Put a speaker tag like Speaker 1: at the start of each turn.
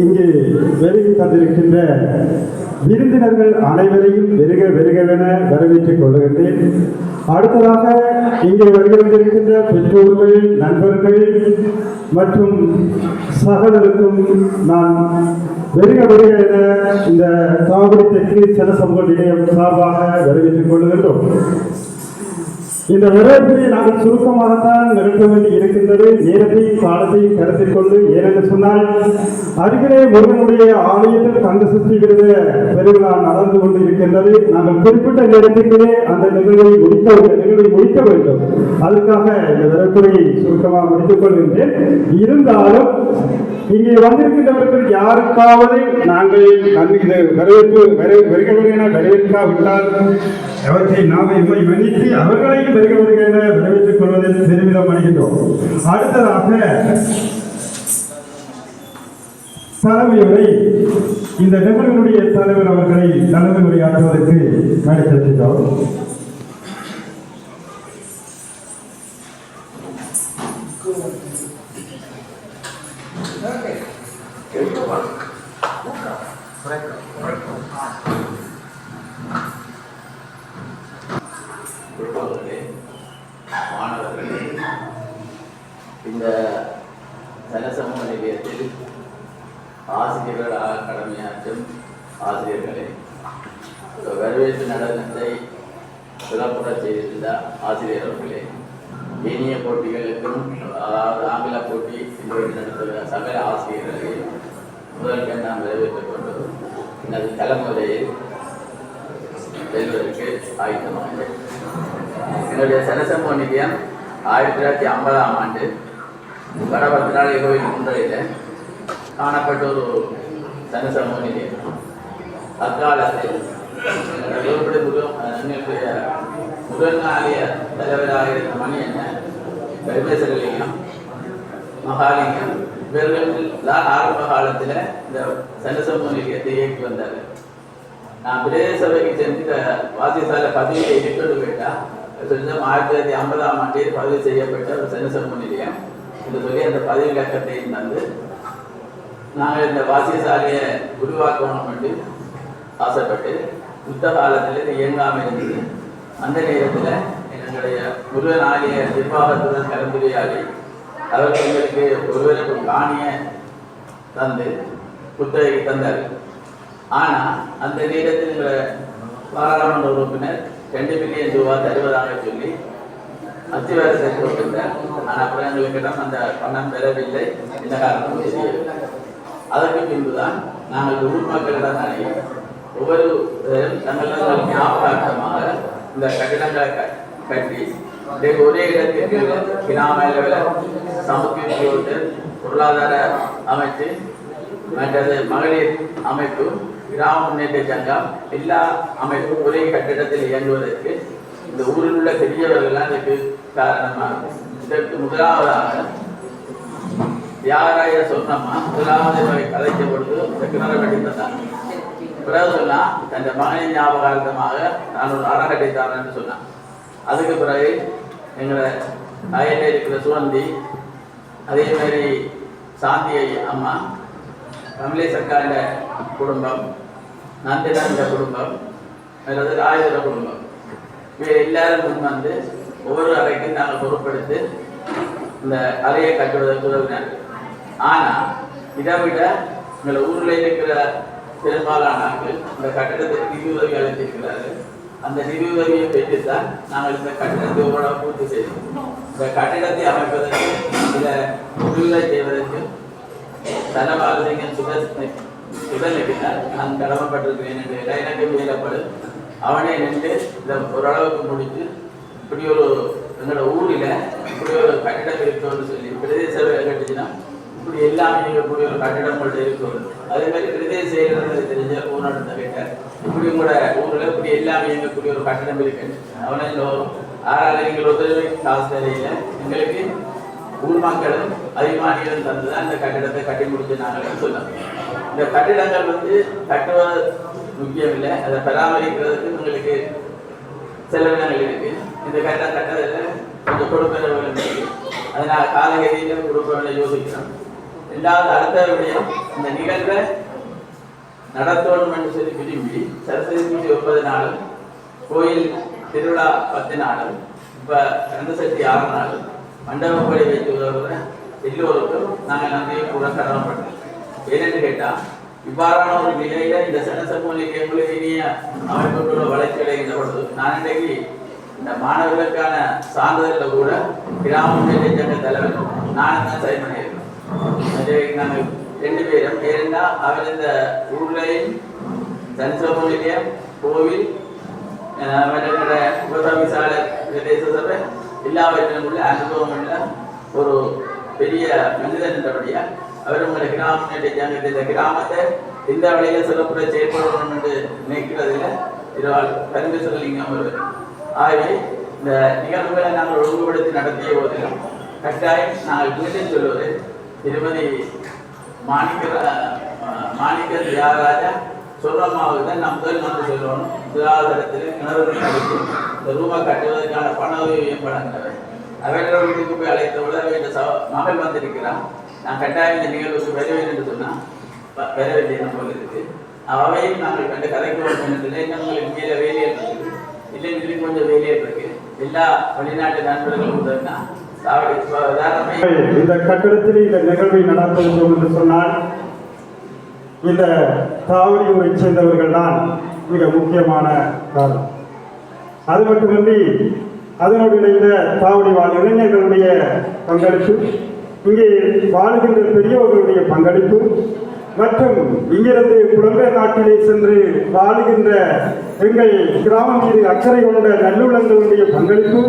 Speaker 1: இங்கு வருகை தந்திருக்கின்ற விருந்தினர்கள் அனைவரையும் வெறுக வெறுகவென வரவேற்றுக் கொள்கின்றேன் அடுத்ததாக இங்கே வருகை பெற்றோர்கள் நண்பர்கள் மற்றும் சகலருக்கும் நான் வெறுக வெறுக என இந்த காவிரி தெற்கு சனசமூக நிலையம் சார்பாக வரவேற்றுக் கொள்கின்றோம் இந்த வரவேற்பை நாங்கள் சுருக்கமாகத்தான் நிறுத்த வேண்டி இருக்கின்றது. நேரத்தையும் காலத்தையும் கருத்தில் கொண்டு ஏனென்று சொன்னால் அருகிலே முருகனுடைய ஆலயத்தில் கந்த சஷ்டி விரத பெருவிழா நடந்து கொண்டு இருக்கின்றது நாங்கள் குறிப்பிட்ட நேரத்திற்குள்ளே அந்த நிகழ்வை முடிக்க நிகழ்வை முடிக்க வேண்டும். அதற்காக இந்த விவரத்துறையை சுருக்கமாக முடித்துக் கொள்கின்றேன். இருந்தாலும் இங்கே வந்திருக்கின்றவர்கள் யாருக்காவது நாங்கள் இது வரவேற்பு வர- வருக வரவேற்காவிட்டால் அவற்றை நாம் இவை மன்னித்து அவர்களையும் வருக விளைவித்துக் கொள்வதில் பெருமிதம் அடைகின்றோம் அடுத்ததாக தலைமையுரை. இந்த நிகழ்வினுடைய தலைவர் அவர்களை தலைமை உரையாற்றுவதற்கு நடைபெறுகிறோம்
Speaker 2: பெற்றோர்களே மாணவர்களே இந்த ஜனசமூக நிலையத்தில் ஆசிரியர்களாக கடமையாற்றும் ஆசிரியர்களே வரவேற்பு நடனத்தை சிறப்புற செய்திருந்த ஆசிரியர் அவர்களே இனிய போட்டிகளுக்கும் அதாவது ஆங்கில போட்டி இன்றைக்கு நடத்துகிற சகல ஆசிரியர்களே முதல் நான் வரவேற்றுக் கொண்டு எனது தலைமுறையில் செல்வதற்கு ஆயத்தமாக என்னுடைய சரசம்போ நிதியம் ஆயிரத்தி தொள்ளாயிரத்தி ஐம்பதாம் ஆண்டு வடபத்திராளி கோவில் குன்றையில் காணப்பட்ட ஒரு சனசமூக நிதியம். அக்காலத்தில் எங்களுடைய முதல் எங்களுடைய முதல் தலைவராக இருந்த மணி என்ன பரமேஸ்வரலிங்கம் மகாலிங்கம் இவர்கள் தான் ஆரம்ப காலத்தில் இந்த சனசமூக நிலையத்தை இயக்கி வந்தார்கள். நான் பிரதேச சபைக்கு சென்று இந்த வாசிசால பதவியை எடுத்துட்டு போயிட்டா ஆயிரத்தி தொள்ளாயிரத்தி ஐம்பதாம் ஆண்டில் பதிவு செய்யப்பட்ட ஒரு சனசமூக நிலையம் என்று சொல்லி அந்த பதவி விளக்கத்தையும் தந்து நாங்கள் இந்த வாசியசாலையை உருவாக்கணும் என்று ஆசைப்பட்டு யுத்த காலத்தில் இது இயங்காமல் இருந்தது. அந்த நேரத்தில் எங்களுடைய முருகன் ஆகிய நிர்வாகத்துடன் கலந்துரையாடி அவர்கள் எங்களுக்கு ஒருவருக்கு காணிய தந்து குத்தகை தந்தார் ஆனால் அந்த நேரத்தில் எங்களை பாராளுமன்ற உறுப்பினர் ரெண்டு மில்லியன் ரூபாய் தருவதாக சொல்லி அத்திவாரத்தை கொடுத்திருந்தார் ஆனால் அப்புறம் எங்களுக்கிடம் அந்த பணம் பெறவில்லை இந்த காரணம் தெரியவில்லை அதற்கு பின்புதான் நாங்கள் ஊர் மக்களிடம் அணுகி ஒவ்வொரு தங்களது ஞாபகார்த்தமாக இந்த கட்டிடங்களை க- கட்டி ஒரே இடத்திற்கு கிராம அளவில் சமூக பொருளாதார அமைச்சு மற்றது மகளிர் அமைப்பு கிராம முன்னேற்ற சங்கம் எல்லா அமைப்பும் ஒரே கட்டிடத்தில் இயங்குவதற்கு இந்த ஊரில் உள்ள பெரியவர்கள்லாம் இதுக்கு காரணமாக. இதற்கு முதலாவதாக யாராய சொன்னம்மா முதலாவது இவரை கதைச்ச பொழுது இந்த கிணறு கட்டி பிறகு சொன்னா தன் மகனின் ஞாபகார்த்தமாக நான் ஒரு அறம் கட்டித்தாரன்னு சொன்னான். அதுக்கு பிறகு எங்களை அயலில் இருக்கிற சுவந்தி அதே மாதிரி சாந்தி அம்மா தமிழை அக்காண்ட குடும்பம் நந்தினந்த குடும்பம் அல்லது ராஜேந்திர குடும்பம். இவை எல்லாரும் முன் வந்து ஒவ்வொரு அறைக்கும் நாங்கள் பொருட்படுத்து இந்த அறையை கட்டுவதற்கு உதவினார்கள் ஆனால் இதை விட எங்களை ஊரில் இருக்கிற பெரும்பாலானார்கள் இந்த கட்டிடத்தை நிதி உதவி அளித்திருக்கிறார்கள். அந்த நிதி உதவியை பெற்றுத்தான் நாங்கள் இந்த கட்டிடத்தை ஓரளவு பூர்த்தி செய்தோம். இந்த கட்டிடத்தை அமைப்பதற்கு இதை முடிவுகளை செய்வதற்கு தனபாரதிங்க சுதர் சுதனிட்டார் நான் கடமைப்பட்டிருக்கிறேன் என்று எனக்கு மேலப்படும் அவனே நின்று இதை ஓரளவுக்கு முடித்து இப்படி ஒரு எங்களோட ஊரில் இப்படி ஒரு கட்டிடம் இருக்கணும்னு சொல்லி பிரதேச சபை கட்டுச்சுன்னா இப்படி எல்லாமே இருக்கக்கூடிய ஒரு கட்டிடம் உங்கள்ட்ட இருக்கும். அதே மாதிரி பிரதேச செயலர் தெரிஞ்ச ஊரோட கேட்டார் இப்படி உங்களோட ஊரில் இப்படி எல்லாமே இருக்கக்கூடிய ஒரு கட்டிடம் இருக்கு அவனை ஆறாவது எங்கள் காசு தெரியல எங்களுக்கு ஊர் மக்களும் அபிமானிகளும் தந்துதான் இந்த கட்டிடத்தை கட்டி முடிச்சு சொன்னாங்க இந்த கட்டிடங்கள் வந்து கட்டுவது முக்கியம் இல்லை. அதை பராமரிக்கிறதுக்கு உங்களுக்கு செலவினங்கள் இருக்கு. இந்த கட்டிடம் கட்டுறதுல கொஞ்சம் கொடுப்பனவுகள் இருக்கு அதனால் காலகதியில் கொடுப்பவனை யோசிக்கிறோம். ரெண்டாவது அடுத்த விடயம் இந்த நிகழ்வை நடத்தணும் என்று சொல்லி விரும்பி சரஸ்வதி பூஜை ஒன்பது நாளும் கோயில் திருவிழா பத்து நாளும் இப்ப கந்த சக்தி ஆறு நாளும் மண்டபப்படி வைத்து உதவுகிற எல்லோருக்கும் நாங்கள் நன்றியை கூட கடமைப்பட்டோம். ஏனென்று கேட்டால் இவ்வாறான ஒரு நிலையில இந்த சனசமூலிக இனிய அமைப்புகளோட வளர்ச்சி அடைகின்ற பொழுது நான் இன்றைக்கு இந்த மாணவர்களுக்கான சான்றிதழில் கூட கிராம முன்னேற்ற சங்க தலைவர் நானும் தான் சரி பண்ணியிருக்கேன் நாங்கள் ரெண்டு பேரும் ஏன்னா அவர் இந்த ஊர்லையும் சனசமூலிக கோவில் மற்ற சாலை பிரதேச சபை எல்லாவற்றிலும் உள்ள அனுபவம் உள்ள ஒரு பெரிய மனிதன் என்றபடியா அவர் உங்களை கிராமத்தை முன்னேற்ற இந்த கிராமத்தை எந்த வழியில சிறப்புற செயல்படணும் என்று நினைக்கிறதுல இருவாள் கரும்பு சொல்லலிங்கம் ஒரு ஆகவே இந்த நிகழ்வுகளை நாங்கள் ஒழுங்குபடுத்தி நடத்திய போதிலும் கட்டாயம் நாங்கள் மீண்டும் சொல்வது திருமதி மாணிக்க மாணிக்க தியாகராஜா சொல்றமாவுதான் நாம் முதல் நம்ம சொல்லணும் சுகாதாரத்தில் கிணறுகள் அடித்து இந்த ரூமை கட்டுவதற்கான பண உதவியும் வழங்கினவர் அவர்களோட வீட்டுக்கு போய் அழைத்தவுடன் அவன் இந்த சவ மகள் வந்திருக்கிறான். நான் கட்டாயம் இந்த நிகழ்வுக்கு வருவேன் என்று சொன்னால் வ- வரவில்லை என்ன போல இருக்கு. அவையும் நாங்கள் கண்டு கதைக்கு வேண்டும் என்று உங்களுக்கு மேலே வேலையில் இருக்குது. இல்லை இன்னும் கொஞ்சம் வேலையில் இருக்கு. எல்லா வெளிநாட்டு நண்பர்களும் உதவினா
Speaker 1: இந்த கட்டிடத்தில் இந்த நிகழ்வை நடத்துகின்றோம் என்று சொன்னால் இந்த தாவடியூரை சேர்ந்தவர்கள் தான் மிக முக்கியமான காரணம். அது மட்டுமின்றி அதனுடைய இணைந்த தாவடி வாழ் இளைஞர்களுடைய பங்களிப்பு இங்கே வாழுகின்ற பெரியவர்களுடைய பங்களிப்பு மற்றும் இங்கிருந்து புலம்பெயர் நாட்டிலே சென்று வாழுகின்ற எங்கள் கிராமம் மீது அக்கறை கொண்ட நல்லுள்ளங்களுடைய பங்களிப்பு